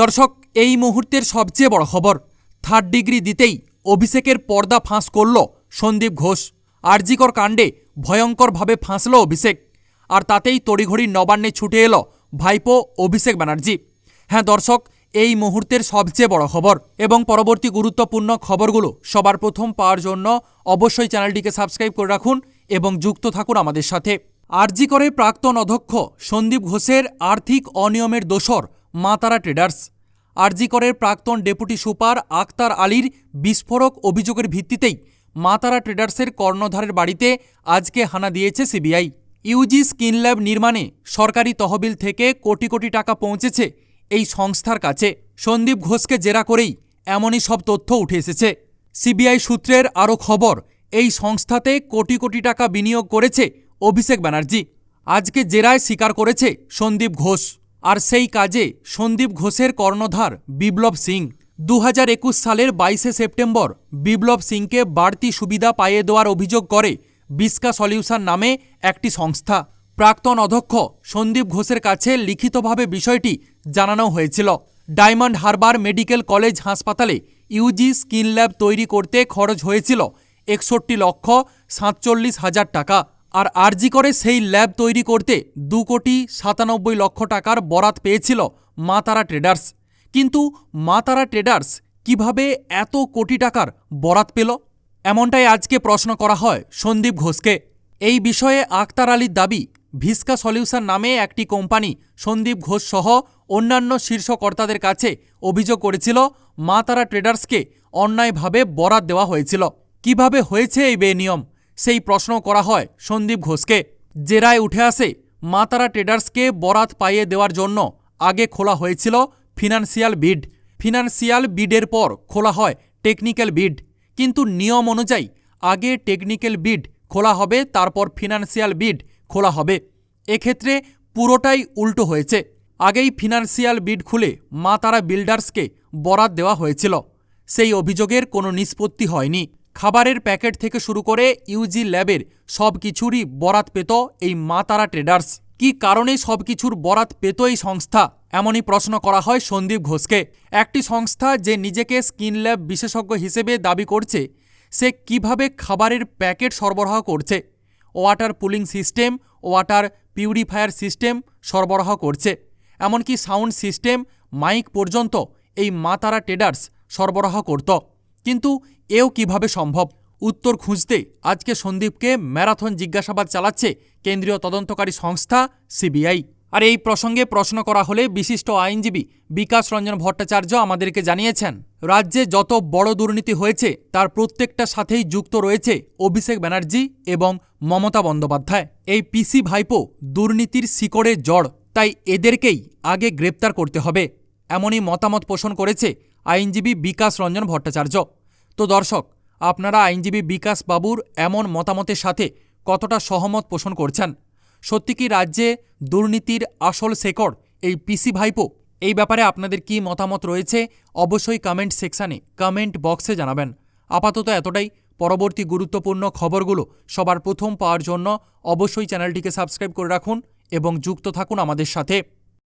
দর্শক, এই মুহূর্তের সবচেয়ে বড় খবর থার্ড ডিগ্রি দিতেই অভিষেকের পর্দা ফাঁস করল সন্দীপ ঘোষ। আরজিকর কাণ্ডে ভয়ঙ্করভাবে ফাঁসল অভিষেক। আর তাতেই তড়িঘড়ি নবান্নে ছুটে এলো ভাইপো অভিষেক ব্যানার্জি। হ্যাঁ দর্শক, এই মুহূর্তের সবচেয়ে বড় খবর এবং পরবর্তী গুরুত্বপূর্ণ খবরগুলো সবার প্রথম পাওয়ার জন্য অবশ্যই চ্যানেলটিকে সাবস্ক্রাইব করে রাখুন এবং যুক্ত থাকুন আমাদের সাথে। আরজি করে প্রাক্তন অধ্যক্ষ সন্দীপ ঘোষের আর্থিক অনিয়মের দোসর মাতারা ট্রেডার্স। আরজিকরের প্রাক্তন ডেপুটি সুপার আক্তার আলীর বিস্ফোরক অভিযোগের ভিত্তিতেই মাতারা ট্রেডার্সের কর্ণধারের বাড়িতে আজকে হানা দিয়েছে সিবিআই। ইউজি স্কিন ল্যাব নির্মাণে সরকারি তহবিল থেকে কোটি কোটি টাকা পৌঁছেছে এই সংস্থার কাছে। সন্দীপ ঘোষকে জেরা করেই এমনই সব তথ্য উঠে এসেছে। সিবিআই সূত্রের আরও খবর, এই সংস্থাতে কোটি কোটি টাকা বিনিয়োগ করেছে অভিষেক ব্যানার্জি। আজকে জেরায় স্বীকার করেছে সন্দীপ ঘোষ। আর সেই কাজে সন্দীপ ঘোষের কর্ণধার বিপ্লব সিং। দু হাজার একুশ সালের বাইশে সেপ্টেম্বর বিপ্লব সিংকে বাড়তি সুবিধা পাইয়ে দেওয়ার অভিযোগ করে বিস্কা সলিউশন নামে একটি সংস্থা। প্রাক্তন অধ্যক্ষ সন্দীপ ঘোষের কাছে লিখিতভাবে বিষয়টি জানানো হয়েছিল। ডায়মন্ড হারবার মেডিকেল কলেজ হাসপাতালে ইউজি স্কিন ল্যাব তৈরি করতে খরচ হয়েছিল একষট্টি লক্ষ সাতচল্লিশ হাজার টাকা। আর আরজি করে সেই ল্যাব তৈরি করতে দু কোটি সাতানব্বই লক্ষ টাকার বরাত পেয়েছিল মা তারা ট্রেডার্স। কিন্তু মা তারা ট্রেডার্স কীভাবে এত কোটি টাকার বরাত পেল? এমনটাই আজকে প্রশ্ন করা হয় সন্দীপ ঘোষকে। এই বিষয়ে আক্তার আলীর দাবি, ভিস্কা সলিউশন নামে একটি কোম্পানি সন্দীপ ঘোষ সহ অন্যান্য শীর্ষকর্তাদের কাছে অভিযোগ করেছিল মা তারা ট্রেডার্সকে অন্যায়ভাবে বরাত দেওয়া হয়েছিল। কীভাবে হয়েছে এই বেনিয়ম? সেই প্রশ্ন করা হয় সন্দীপ ঘোষকে, জেরায় উঠে আসে মা তারা ট্রেডার্সকে বরাত পাইয়ে দেওয়ার জন্য আগে খোলা হয়েছিল ফিনান্সিয়াল বিড। ফিনান্সিয়াল বিডের পর খোলা হয় টেকনিক্যাল বিড। কিন্তু নিয়ম অনুযায়ী আগে টেকনিক্যাল বিড খোলা হবে, তারপর ফিনান্সিয়াল বিড খোলা হবে। এক্ষেত্রে পুরোটাই উল্টো হয়েছে। আগেই ফিনান্সিয়াল বিড খুলে মা তারা বিল্ডার্সকে বরাত দেওয়া হয়েছিল। সেই অভিযোগের কোনো নিষ্পত্তি হয়নি। খাবারের প্যাকেট থেকে শুরু করে ইউজি ল্যাবের সব কিছুরই বরাত পেত এই মা তারা ট্রেডার্স। কি কারণে সব কিছুর বরাত পেত এই সংস্থা? এমনই প্রশ্ন করা হয় সন্দীপ ঘোষকে। একটি সংস্থা যে নিজেকে স্কিন ল্যাব বিশেষজ্ঞ হিসেবে দাবি করছে, সে কীভাবে খাবারের প্যাকেট সরবরাহ করছে? Water pulling system, water purifier system সরবরাহ করছে। এমনকি সাউন্ড সিস্টেম, মাইক পর্যন্ত এই মা তারা ট্রেডার্স সরবরাহ করত। কিন্তু এও কীভাবে সম্ভব? উত্তর খুঁজতে আজকে সন্দীপকে ম্যারাথন জিজ্ঞাসাবাদ চালাচ্ছে কেন্দ্রীয় তদন্তকারী সংস্থা সিবিআই। আর এই প্রসঙ্গে প্রশ্ন করা হলে বিশিষ্ট আইনজীবী বিকাশ রঞ্জন ভট্টাচার্য আমাদেরকে জানিয়েছেন, রাজ্যে যত বড় দুর্নীতি হয়েছে তার প্রত্যেকটা সাথেই যুক্ত রয়েছে অভিষেক ব্যানার্জি এবং মমতা বন্দ্যোপাধ্যায়। এই পিসি ভাইপো দুর্নীতির শিকড়ে জড়, তাই এদেরকেই আগে গ্রেপ্তার করতে হবে। এমনই মতামত পোষণ করেছে আইনজীবী বিকাশ রঞ্জন ভট্টাচার্য। তো দর্শক, আপনারা আইনজীবী বিকাশ বাবুর এমন মতামতের সাথে কতটা সহমত পোষণ করছেন? সত্যি কি রাজ্যে দুর্নীতির আসল শেকড় এই পিসি ভাইপো? এই ব্যাপারে আপনাদের কি মতামত রয়েছে? অবশ্যই কমেন্ট সেকশানে কমেন্ট বক্সে জানাবেন। আপাতত এতটাই। পরবর্তী গুরুত্বপূর্ণ খবরগুলো সবার প্রথম পাওয়ার জন্য অবশ্যই চ্যানেলটিকে সাবস্ক্রাইব করে রাখুন এবং যুক্ত থাকুন আমাদের সাথে।